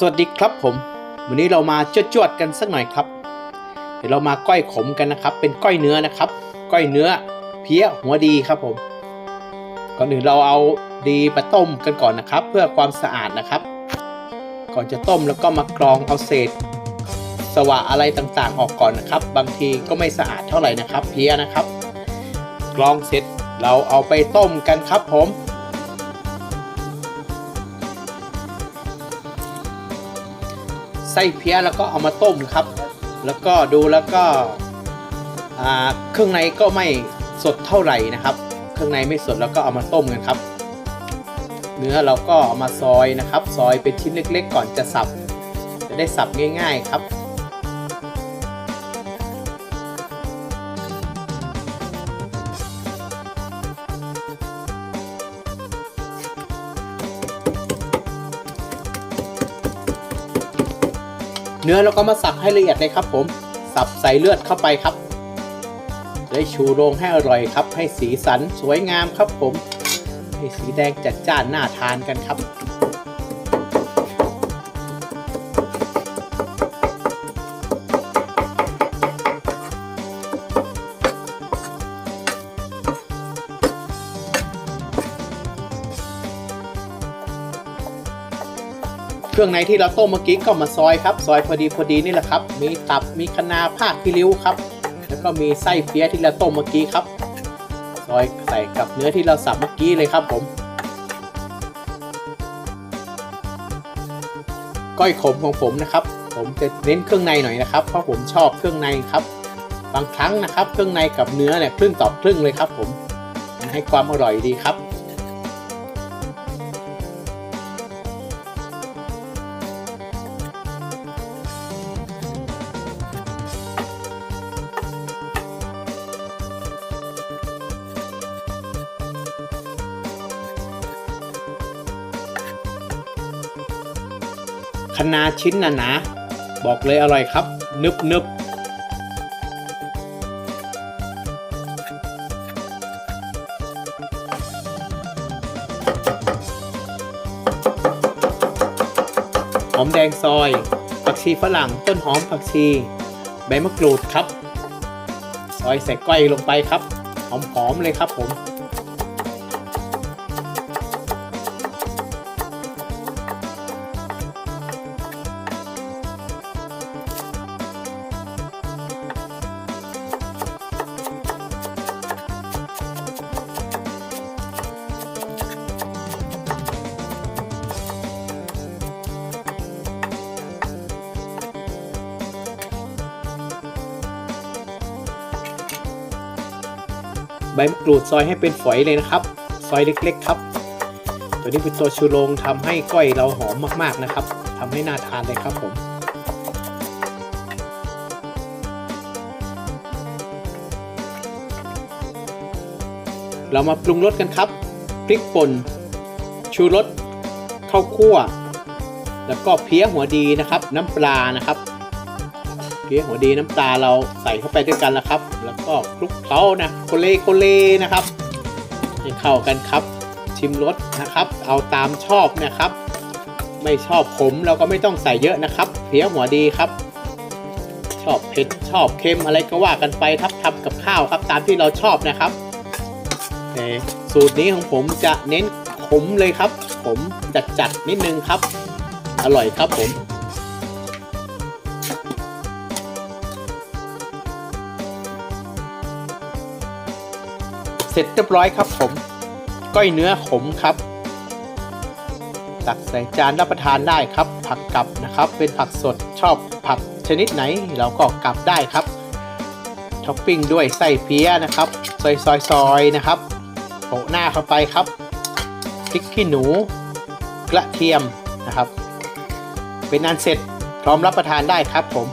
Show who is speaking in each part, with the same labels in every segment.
Speaker 1: สวัสดีครับผม วันนี้เรามาจวดๆกันสักหน่อยครับ เดี๋ยวเรามาก้อยขมกันนะครับ เป็นก้อยเนื้อนะครับ ก้อยเนื้อเพี้ยหัวดีครับผม ก่อนอื่นเราเอาดีมาต้มกันก่อนนะครับ เพื่อความสะอาดนะครับ ก่อนจะต้มแล้วก็มากรองเอาเศษ สวะอะไรต่างๆ ออกก่อนนะครับ บางทีก็ไม่สะอาดเท่าไหร่นะครับ เพี้ยนะครับ กรองเสร็จเราเอาไปต้มกันครับผม ไส้เพี้ยแล้วก็เอามาต้มครับ แล้วก็ดูแล้วก็เครื่องในก็ไม่สดเท่าไหร่นะครับ เครื่องในไม่สดแล้วก็เอามาต้มกันครับ เนื้อเราก็เอามาซอยนะครับ ซอยเป็นชิ้นเล็ก ๆ ก่อนจะสับ จะได้สับง่าย ๆ ครับ เนื้อเราก็มาสับให้ละเอียดเลยครับผม สับใส่เลือดเข้าไปครับ ได้ชูโรงให้อร่อยครับ ให้สีสันสวยงามครับผม ให้สีแดงจัดจ้านน่าทานกันครับ เครื่องในที่เราต้มเมื่อกี้ก็มาซอยครับ ซอยพอดีพอดีนี่แหละครับ มีตับมีคะนาผ้าคีริ้วครับ แล้วก็มีไส้เพี้ยที่เราต้มเมื่อกี้ครับ ซอยใส่กับเนื้อที่เราสับเมื่อกี้เลยครับผมก้อยขมของผมนะครับ ผมจะเน้นเครื่องในหน่อยนะครับ เพราะผมชอบเครื่องในครับ บางครั้งนะครับ เครื่องในกับเนื้อเนี่ยครึ่งต่อครึ่งเลยครับ ผมมันให้ความอร่อยดีครับ คะนาชิ้นหนาๆบอกเลยอร่อยครับ นึบนึบหอมแดงซอย ผักชีฝรั่งต้นหอมผักชี ใบมะกรูดครับ ซอยใส่ก้อยลงไปครับ หอมๆเลยครับผม ใบมะกรูดซอยให้เป็นฝอยเลยนะครับ ซอยเล็ก ๆ ครับ ตัวนี้เป็นตัวชูโรงทำให้ก้อยเราหอมมากๆนะครับทำให้น่าทานเลยครับผมเรามาปรุงรสกันครับ พริกป่น ชูรสข้าวคั่ว แล้วก็เพี้ยหัวดีนะครับ น้ำปลานะครับ เพี้ยหัวดีน้ำตาเราใส่เข้าไปด้วยกันแล้วครับ แล้วก็คลุกเคล้านะโคเลโคเลนะครับให้เข้ากันครับ ชิมรสนะครับ เอาตามชอบนะครับ ไม่ชอบขมเราก็ไม่ต้องใส่เยอะนะครับเพี้ยหัวดีครับ ชอบเผ็ดชอบเค็มอะไรก็ว่ากันไปครับทำกับข้าวครับ ตามที่เราชอบนะครับสูตรนี้ของผมจะเน้นขมเลยครับ ขมจัดๆนิดนึงครับ อร่อยครับผม สร็จเรียบร้อยครับผม ก้อยเนื้อขมครับ ตักใส่จานรับประทานได้ครับ ผักกับนะครับ เป็นผักสดชอบผักชนิดไหนเราก็กลับได้ครับท็อปปิ้งด้วยไส้เพี้ยนะครับซอยซอยซอยนะครับโปะหน้าเข้าไปครับพริกขี้หนู กระเทียมนะครับ เป็นอันเสร็จพร้อมรับประทานได้ครับผม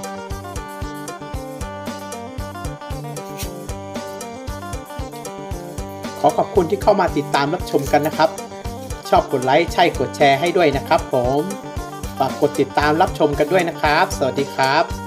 Speaker 1: ขอขอบคุณที่เข้ามาติดตามรับชมกันนะครับ ชอบกดไลค์ใช่กดแชร์ให้ด้วยนะครับผม ฝากกดติดตามรับชมกันด้วยนะครับ สวัสดีครับ